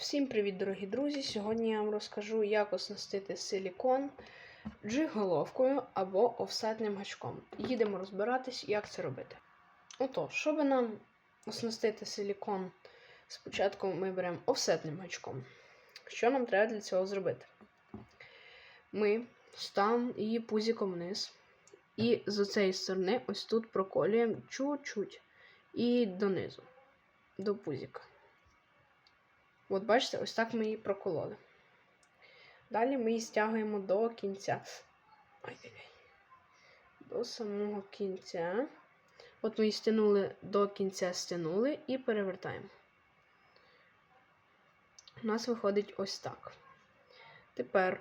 Всім привіт, дорогі друзі! Сьогодні я вам розкажу, як оснастити силікон джиг-головкою або офсетним гачком. Їдемо розбиратись, як це робити. Отож, щоб нам оснастити силікон, спочатку ми беремо офсетним гачком. Що нам треба для цього зробити? Ми ставимо її пузіком вниз, і з цієї сторони ось тут проколюємо чуть-чуть і донизу, до пузіка. От бачите, ось так ми її прокололи. Далі ми її стягуємо до кінця. До самого кінця. От ми її стянули до кінця, стянули і перевертаємо. У нас виходить ось так. Тепер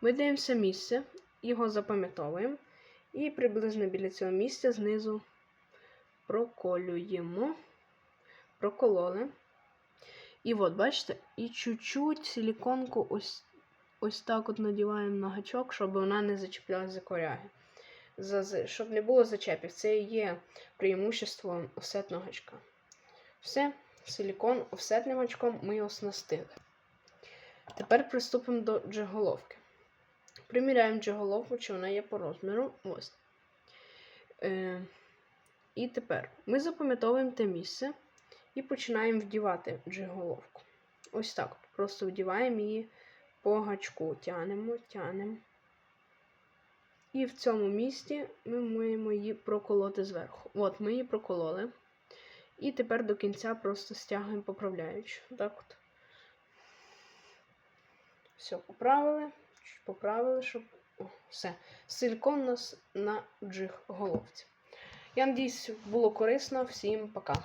ми дивимося місце, його запам'ятовуємо. І приблизно біля цього місця знизу проколюємо. Прокололи. І от, бачите, і чуть-чуть силіконку ось ось так от надіваємо на гачок, щоб вона не зачіплялася за коряги. За, щоб не було зачепів. Це і є преимущество офсетного гачка. Все, силікон офсетним гачком ми оснастили. Тепер приступимо до джеголовки. Приміряємо джеголовку, чи вона є по розміру. Ось. Е, і тепер ми запам'ятовуємо те місце. І починаємо вдівати джиголовку. Ось так. Просто вдіваємо її по гачку. Тянемо, тянемо. І в цьому місці ми маємо її проколоти зверху. От, ми її прокололи. І тепер до кінця просто стягуємо, поправляючи. Так от. Все, поправили. Поправили, щоб. О, все. Силикон у нас на джиг головці. Я надіюсь, було корисно. Всім пока.